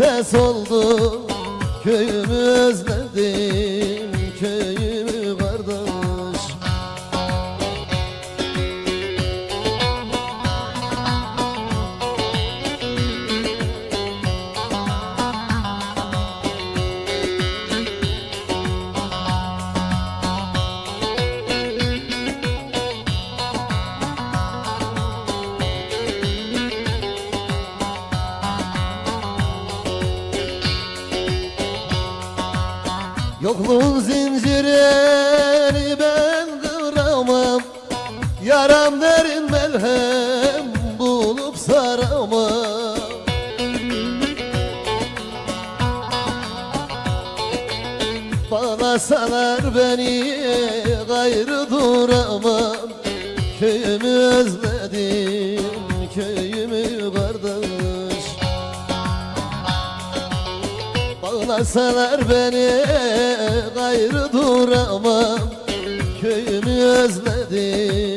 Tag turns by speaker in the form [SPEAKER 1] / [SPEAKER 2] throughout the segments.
[SPEAKER 1] gurbete soldu Köyümü özledim, köyümü Yokluğun zincirini ben kıramam. Yaram derin melhem bulup saramam. Bağlasalar beni gayrı duramam. Köyümü özledim, köyümü kardeş. Bağlasalar beni gayrı duramam Köyümü özledim,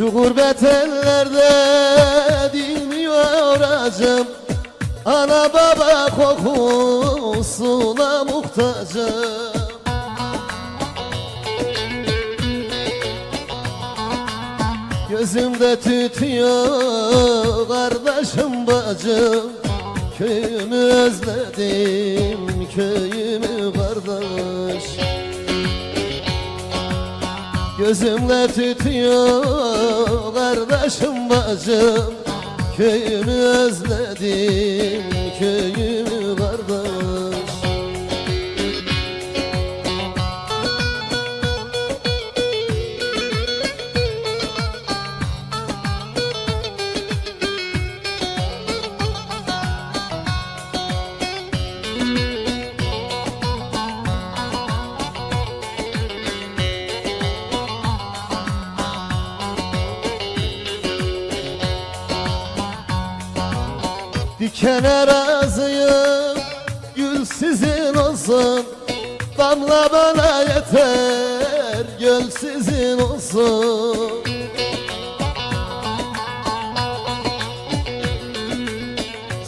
[SPEAKER 1] Şu gurbet ellerde dinmiyor acım Ana baba kokusuna muhtacım. Gözümde tütüyor kardeşim bacım. Köyümü özledim köyümü kardeş Gözümle tütüyor kardeşim bacım. Köyümü özledim köyümü Dikene razıyım Gül sizin olsun. Damla bana yeter Göl sizin olsun.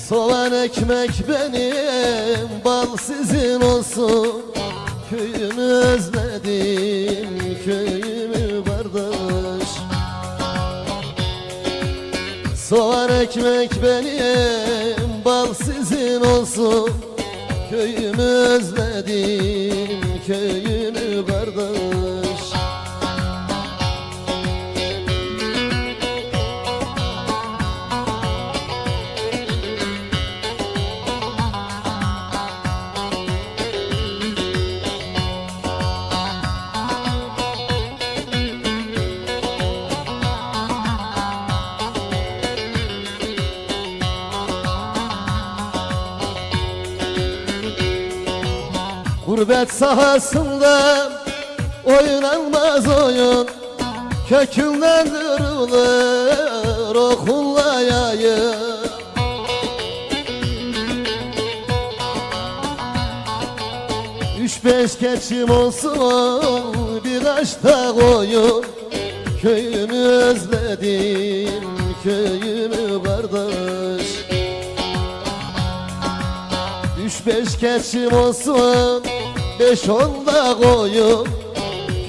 [SPEAKER 1] Soğan ekmek benim Bal sizin olsun. Köyümü özledim Köyümü Soğan ekmek benim, bal sizin olsun. Köyümü özledim, köyümü kardeş Gurbet sahasında oynanmaz oyun. Kökünden kırılır okunla yayın Üç beş keçim olsun birkaç da koyun. Köyümü özledim köyümü kardeş beş keçim olsun Beş on da koyun.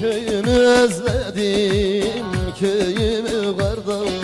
[SPEAKER 1] Köyümü özledim Köyümü kardeş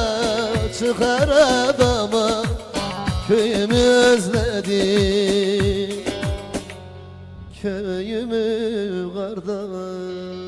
[SPEAKER 1] çıkar adama Köyümü özledim Köyümü kardeş